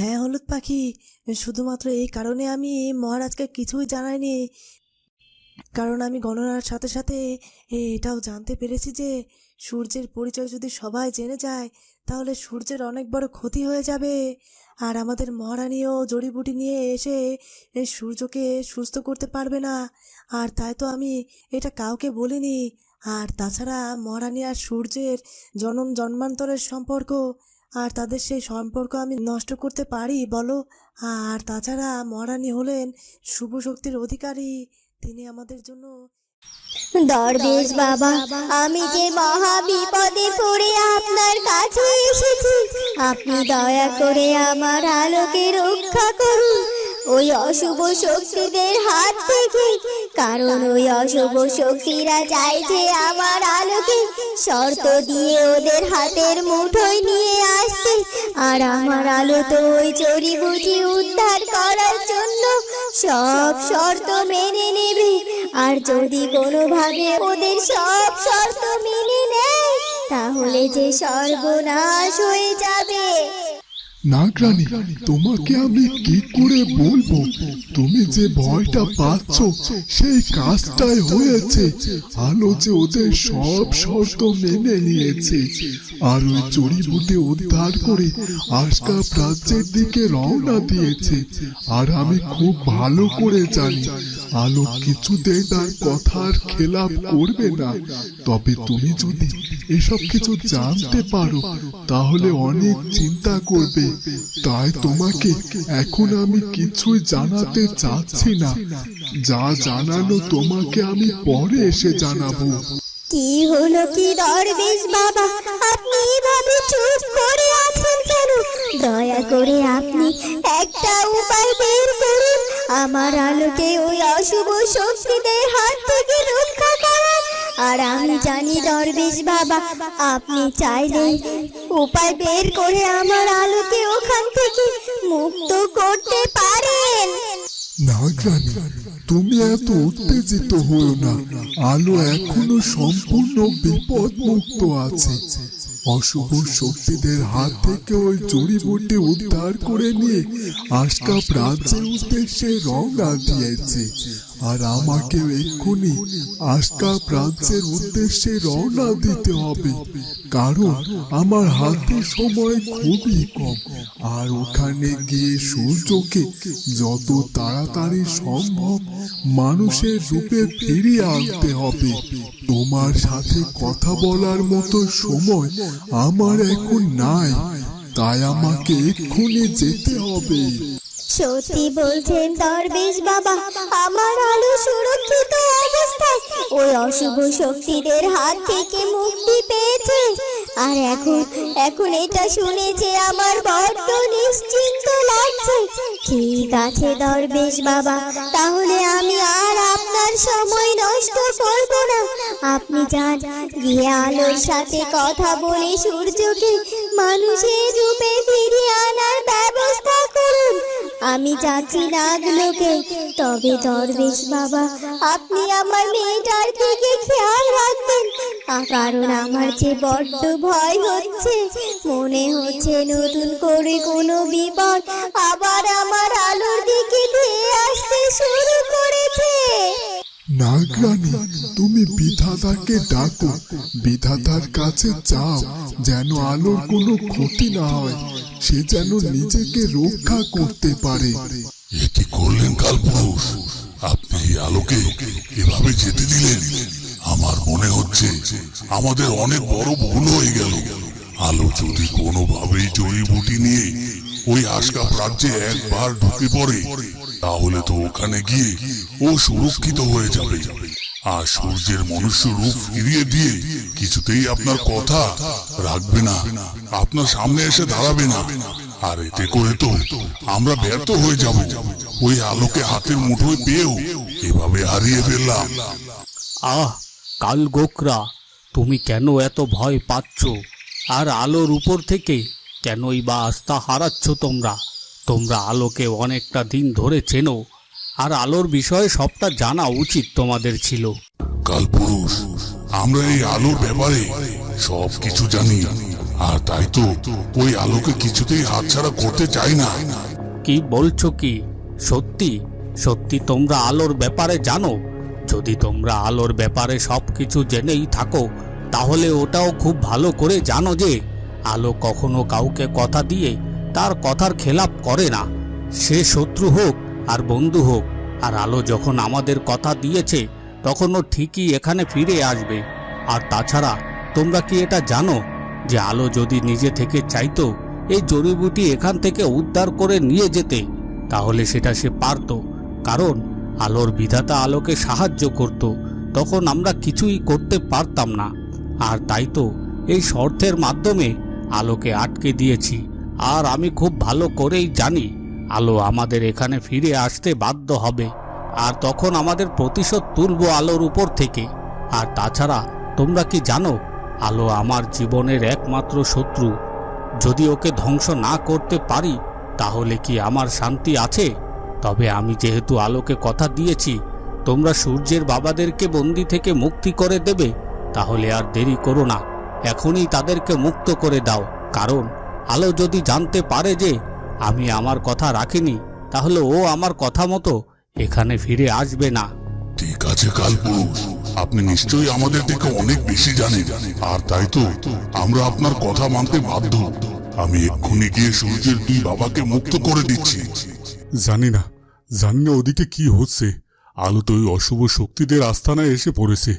হ্যাঁ হলুদ পাখি। শুধুমাত্র এই কারণে আমি মহারাজকে কিছুই জানাইনি। কারণ আমি গণনার সাথে সাথে এটাও জানতে পেরেছি যে সূর্যের পরিচয় যদি সবাই জেনে যায়, তাহলে সূর্যের অনেক বড় ক্ষতি হয়ে যাবে। আর আমাদের মহারানীও জড়িবুটি নিয়ে এসে সূর্যকে সুস্থ করতে পারবে না। আর তাই তো আমি এটা কাউকে বলিনি। আর তাছাড়া মহারানী আর সূর্যের জনম জন্মান্তরের সম্পর্ক আর তাদের সেই সম্পর্ক আমি নষ্ট করতে পারি, বলো। আর তাছাড়া মহারানী হলেন শুভ শক্তির অধিকারী। তিনি আমাদের জন্য দরবেশ বাবা, আমি যে মহা বিপদে পড়ে আপনার কাছে এসেছি, আপনি দয়া করে আমার আলোকে রক্ষা করুন। ওই অশুভ শক্তিদের হাত থেকে, কারণ ওই অশুভ শক্তিরা চাইছে আমার আলোকে শর্ত দিয়ে ওদের হাতের মুঠোয় নিয়ে আসতে আর আমার আলো তো ওই চড়িবুটি উদ্ধার করার জন্য সব শর্ত মেনে নেবে। আর যদি কোনোভাবে ওদের সব শর্ত মেনে নেয়, তাহলে যে সর্বনাশ হয়ে যাবে। নাগরানী, তোমাকে আমি কি করে বলব? তুমি যে ভয়টা পাচ্ছ, সেই কাজটাই হয়েছে। আলো যে ওদের সব শর্ত মেনে নিয়েছে। আর ওই জড়িবুটি উদ্ধার করে আজকা রাজ্যের দিকে রওনা দিয়েছে। আর আমি খুব ভালো করে জানি আলো কিছুতেই তার কথার খেলাপ করবে না। তবে তুমি যদি এসব কিছু জানতে পারো, তাহলে অনেক চিন্তা করবে। তাই তোমাকে এখন আমি কিছুই জানাতে চাচ্ছি না। যা জানানো তোমাকে আমি পরে এসে জানাব। কি হলো কি দরবেশ বাবা? আপনি এভাবে চুপ করে আছেন দয়া করে আপনি একটা উপায় বের করুন। আমার আলোকে ওই অশুভ শক্তিদের হাত থেকে রক্ষা করার আর আমি জানি দরবেশ বাবা, আপনি চাইলে উপায় বের করে আমার আলোকে ওখান থেকে মুক্ত করতে পারেন। নাগরানী তুমি এত উত্তেজিত হও না। আলো এখনও সম্পূর্ণ বিপদ মুক্ত আছে। অশুভ শক্তিদের হাত থেকে ওই জড়িবুটি উদ্ধার করে নিয়ে আশকাপ রাজ্যের উদ্দেশ্যে রওনা দিয়েছে। আর আমাকে এক্ষুনি আশকাপ রাজ্যের উদ্দেশ্যে রওনা দিতে হবে, কারণ আমার হাতে সময় খুবই কম। আর ওখানে গিয়ে সূর্যকে যত তাড়াতাড়ি সম্ভব মানুষের রূপে ফিরিয়ে আনতে হবে। তোমার সাথে কথা বলার মতো সময় আমার এখন নাই, তাই আমাকে এক্ষুনি যেতে হবে। সত্যি বলছেন দরবেশ বাবা, আমার আলো সুরক্ষিত ওই অশুভ শক্তিদের হাত থেকে মুক্তি পেয়েছে। আর এখন এখন এটা শুনেছে আমার বড্ড নিশ্চিন্ত লাগছে। ঠিক আছে দরবেশ বাবা, তাহলে আমি আর আপনার সময় নষ্ট করব না। আপনি যান, গিয়ে আলোর সাথে কথা বলে সূর্যকে মানুষের রূপে ফিরিয়ে আনার ব্যবস্থা করুন। আমি যাচ্ছি নাগলোকে তবে দরবেশ বাবা আপনি আমার মেয়েটার দিকে খেয়াল রাখবেন। কারণ আমার যে বড্ড ভয় হচ্ছে। মনে হচ্ছে নতুন করে কোনো বিপদ আবার আমার আলোর দিকে ধেয়ে আসতে শুরু করেছে। নাগরানী তুমি বিধাতাকে ডাকো। বিধাতার কাছে চাও যেন আলোর কোনো ক্ষতি না হয়। সে যেন নিজেকে রক্ষা করতে পারে। করলেন কালপুরুষ? আপনি আলোকে এভাবে যেতে দিলেন। আমার মনে হচ্ছে আমাদের অনেক বড় ভুল হয়ে গেল। আলো যদি কোনোভাবেই জড়িবুটি নিয়ে ওই আশকাপ রাজ্যে একবার ঢুকে পড়ে, তাহলে তো ওখানে গিয়ে ও সুরক্ষিত হয়ে যাবে। আর সূর্যের মনুষ্য রূপ ফিরিয়ে দিয়ে কিছুতেই আপনার কথা রাখবে না। আপনার সামনে এসে দাঁড়াবে না। আর এতে করে তো আমরা ব্যর্থ হয়ে যাব। ওই আলোকে হাতের মুঠোয় পেয়েও এভাবে হারিয়ে ফেললাম। আহ, কাল গোকরা, তুমি কেন এত ভয় পাচ্ছ? আর আলোর উপর থেকে কেনই বা আস্থা হারাচ্ছ তোমরা? তোমরা আলোকে অনেকটা দিন ধরে চেনো। আর আলোর বিষয়ে সবটা জানা উচিত তোমাদের ছিল। কালপুরুষ আমরা এই আলোর ব্যাপারে সব কিছু জানি আর তাই তো ওই আলোকে কিছুতেই হাতছাড়া করতে চাই না। কি বলছো কি? সত্যি? সত্যি তোমরা আলোর ব্যাপারে জানো? যদি তোমরা আলোর ব্যাপারে সব কিছু জেনেই থাকো তাহলে ওটাও খুব ভালো করে জানো যে আলো কখনো কাউকে কথা দিয়ে তার কথার খেলাপ করে না। সে শত্রু হোক আর বন্ধু হোক আর আলো যখন আমাদের কথা দিয়েছে তখন ও ঠিকই এখানে ফিরে আসবে। আর তাছাড়া, তোমরা কি এটা জানো যে আলো যদি নিজে থেকে চাইতো, এই জড়িবুটি এখান থেকে উদ্ধার করে নিয়ে যেতে? তাহলে সেটা সে পারত। কারণ, আলোর বিধাতা আলোকে সাহায্য করত। তখন আমরা কিছুই করতে পারতাম না। আর তাই তো এই শর্তের মাধ্যমে আলোকে আটকে দিয়েছি। আর আমি খুব ভালো করেই জানি আলো আমাদের এখানে ফিরে আসতে বাধ্য হবে। আর তখন আমাদের প্রতিশোধ তুলব আলোর উপর থেকে। আর তাছাড়া, তোমরা কি জানো, আলো আমার জীবনের একমাত্র শত্রু। যদি ওকে ধ্বংস না করতে পারি, তাহলে কি আমার শান্তি আছে? তবে আমি যেহেতু আলোকে কথা দিয়েছি, তোমরা সূর্যের বাবাদেরকে বন্দি থেকে মুক্তি করে দেবে, তাহলে আর দেরি করো না। এখনই তাদেরকে মুক্ত করে দাও। কারণ, আলো যদি জানতে পারে যে আমি আমার কথা রাখিনি তাহলে ও আমার কথা মতো এখানে ফিরে আসবে না। ঠিক আছে কালপুরুষ আপনি নিশ্চয়ই আমাদের থেকে অনেক বেশি জানেন। আর তাই তো আমরা আপনার কথা মানতে বাধ্য। আমি এক্ষুনি গিয়ে সূর্যের দুই বাবাকে মুক্ত করে দিচ্ছি। জানি না জানি না ওদিকে কি হচ্ছে। আলো তো ওই অশুভ শক্তিদের আস্তানায় এসে পড়েছে।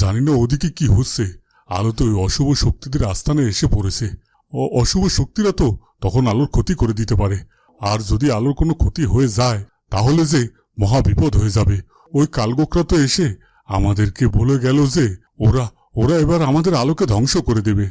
জানি না ওদিকে কি হচ্ছে। আলো তো ওই অশুভ শক্তিদের আস্তানায় এসে পড়েছে। অশুভ শক্তিরা তো তখন আলোর ক্ষতি করে দিতে পারে। আর যদি আলোর কোনো ক্ষতি হয়ে যায়, তাহলে যে মহা বিপদ হয়ে যাবে। ওই কালগোকরা তো এসে আমাদেরকে বলে গেল যে ওরা ওরা এবার আমাদের আলোকে ধ্বংস করে দেবে।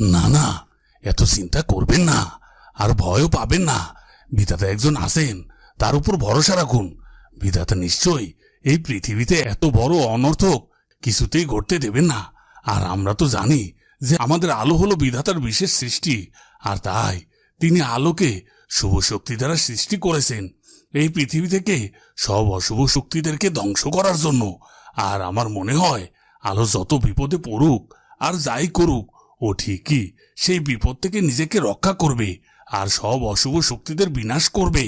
না না, এত চিন্তা করবেন না, আর ভয়ও পাবেন না। বিধাতা একজন আছেন, তার উপর ভরসা রাখুন। বিধাতা নিশ্চয়ই এই পৃথিবীতে এত বড় অনর্থক কিছুতেই ঘটতে দেবেন না। আর আমরা তো জানি যে আমাদের আলো হলো বিধাতার বিশেষ সৃষ্টি, আর তাই তিনি আলোকে শুভ শক্তি দ্বারা সৃষ্টি করেছেন। এই পৃথিবী থেকে সব অশুভ শক্তিদেরকে ধ্বংস করার জন্য। আর আমার মনে হয়, আলো যত বিপদে পড়ুক, আর যাই করুক, ও ঠিকই সেই বিপদ থেকে নিজেকে রক্ষা করবে, আর সব অশুভ শক্তিদের বিনাশ করবে।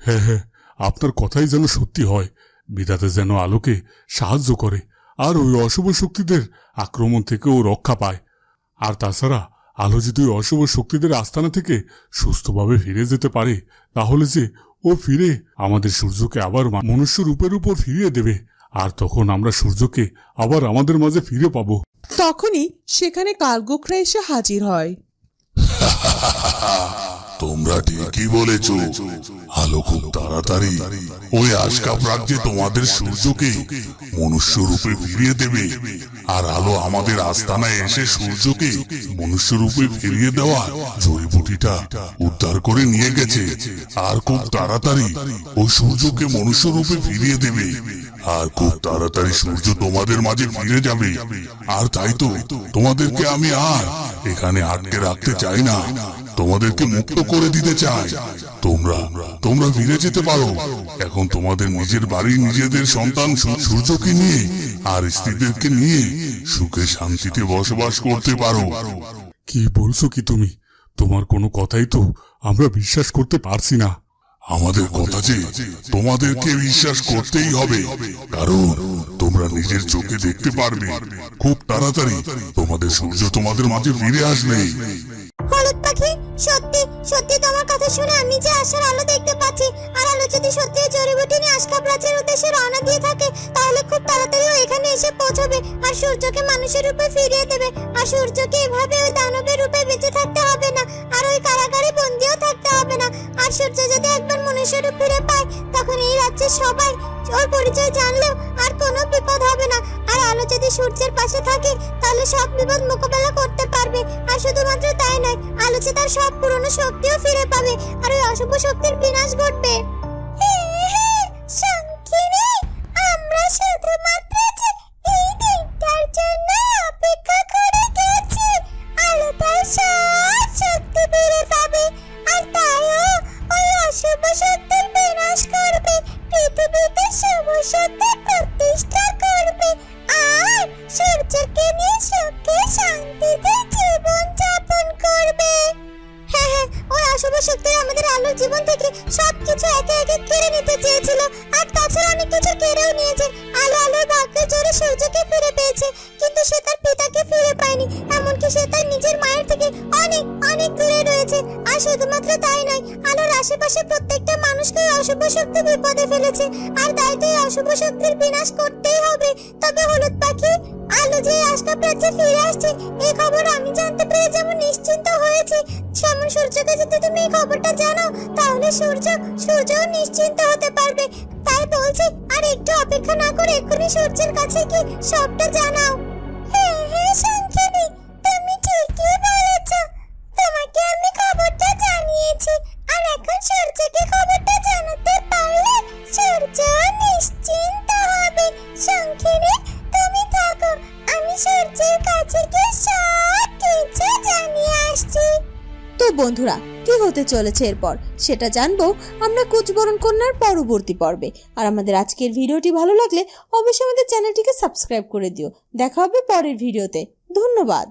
হ্যাঁ হ্যাঁ আপনার কথাই যেন সত্যি হয়। বিধাতা যেন আলোকে সাহায্য করে, আর ওই অশুভ শক্তিদের আক্রমণ থেকে ও রক্ষা পায়। আর তাছাড়া আলো যদি ওই অশুভ শক্তিদের আস্তানা থেকে সুস্থভাবে ফিরে যেতে পারে। তাহলে যে ও ফিরে আমাদের সূর্যকে আবার মনুষ্য রূপের উপর ফিরিয়ে দেবে। আর তখন আমরা সূর্যকে আবার আমাদের মাঝে ফিরে পাবো। তখনই সেখানে কালগোখরা এসে হাজির হয়। তোমরা ঠিকই বলেছ। আলো খুব তাড়াতাড়ি ওই আশকাপ রাজ্যে তোমাদের সূর্যকে মনুষ্য রূপে ফিরিয়ে দেবে। আর আলো আমাদের আস্তানায় এসে সূর্যকে মনুষ্যরূপে ফিরিয়ে দেওয়া জড়িবুটিটা উদ্ধার করে নিয়ে গেছে। আর খুব তাড়াতাড়ি ও সূর্যকে মনুষ্য রূপে ফিরিয়ে দেবে। আর খুব তাড়াতাড়ি সূর্য তোমাদের মাঝে ফিরে যাবে। আর তাই তো, তোমাদেরকে আমি আর এখানে আটকে রাখতে চাই না। তোমাদেরকে মুক্ত করে দিতে চাই। তোমরা তোমরা ফিরে যেতে পারো। এখন তোমাদের নিজের বাড়ি নিজেদের সন্তান সূর্যকে নিয়ে আর স্ত্রীদেরকে নিয়ে সুখে শান্তিতে বসবাস করতে পারো। কি বলছো কি তুমি? তোমার কোনো কথাই তো আমরা বিশ্বাস করতে পারছি না। আমাদের কথা যে তোমাদেরকে বিশ্বাস করতেই হবে, কারণ তোমরা নিজের চোখে দেখতে পারবে। খুব তাড়াতাড়ি তোমাদের সূর্য তোমাদের মাঝে ফিরে আসবে। হলুদ পাখি, সত্যি সত্যি তোমার কথা শুনে আমি যে আশার আলো দেখতে পাচ্ছি, আর আলো যদি সত্যি জড়িবুটি নিয়ে আশকাপ রাজ্যের উদ্দেশ্যে রওনা দিয়ে থাকে, তাহলে খুব তাড়াতাড়ি এখানে এসে পৌঁছবে, আর সূর্যকে মানুষের রূপে ফিরিয়ে দেবে, আর সূর্যকে এভাবে ওই দানবের রূপে বেঁচে থাকতে আর সূর্য যদি একবার মনুষ্য ফিরে পায়, তখন এই রাজ্যের সবাই ওর পরিচয় জানলেও আর কোনো বিপদ হবে না। আর আলো যদি সূর্যের পাশে থাকে, তাহলে সব বিপদ মোকাবেলা করতে পারবে। আর শুধুমাত্র তাই নয়, আলো তার সব পুরনো শক্তিও ফিরে পাবে, আর ওই অশুভ শক্তির বিনাশ ঘটবে। শুধুমাত্র তাই নয়। আলোর আশেপাশে প্রত্যেকটা মানুষকে অশুভ শক্তি বিপদে ফেলেছে। আর তাই তো অশুভ শক্তির বিনাশ করতেই হবে। তবে হলুদ পাখি, আলো যে আজকা প্রাচ্যে ফিরে আসছে এই খবর আমি জানতে পেরে যেমন নিশ্চিন্ত হয়েছি। সেমন সূর্যকে যদি তুমি এই খবরটা জানাও তাহলে সূর্য, সূর্যও নিশ্চিন্ত হতে পারবে। তাই বলছি, আর একটু অপেক্ষা না করে এক্ষুনি সূর্যের কাছে কি সবটা জানাও। হ্যাঁ হ্যাঁ শঙ্খিনী তুমি ঠিকই বলেছ। তোমাকে আমি খবরটা আর এখন সূর্যকে খবরটা জানাতে পারলে সূর্য নিশ্চিন্ত হবে। তুমি থাকো, আমি সূর্যের কাছে গিয়ে সব কিছু জানিয়ে আসছি। তো বন্ধুরা, কি হতে চলেছে এরপর? সেটা জানব আমরা কুচবরণ কন্যার পরবর্তী পর্বে। আর আমাদের আজকের ভিডিওটি ভালো লাগলে অবশ্যই আমাদের চ্যানেলটিকে সাবস্ক্রাইব করে দিও। দেখা হবে পরের ভিডিওতে। ধন্যবাদ।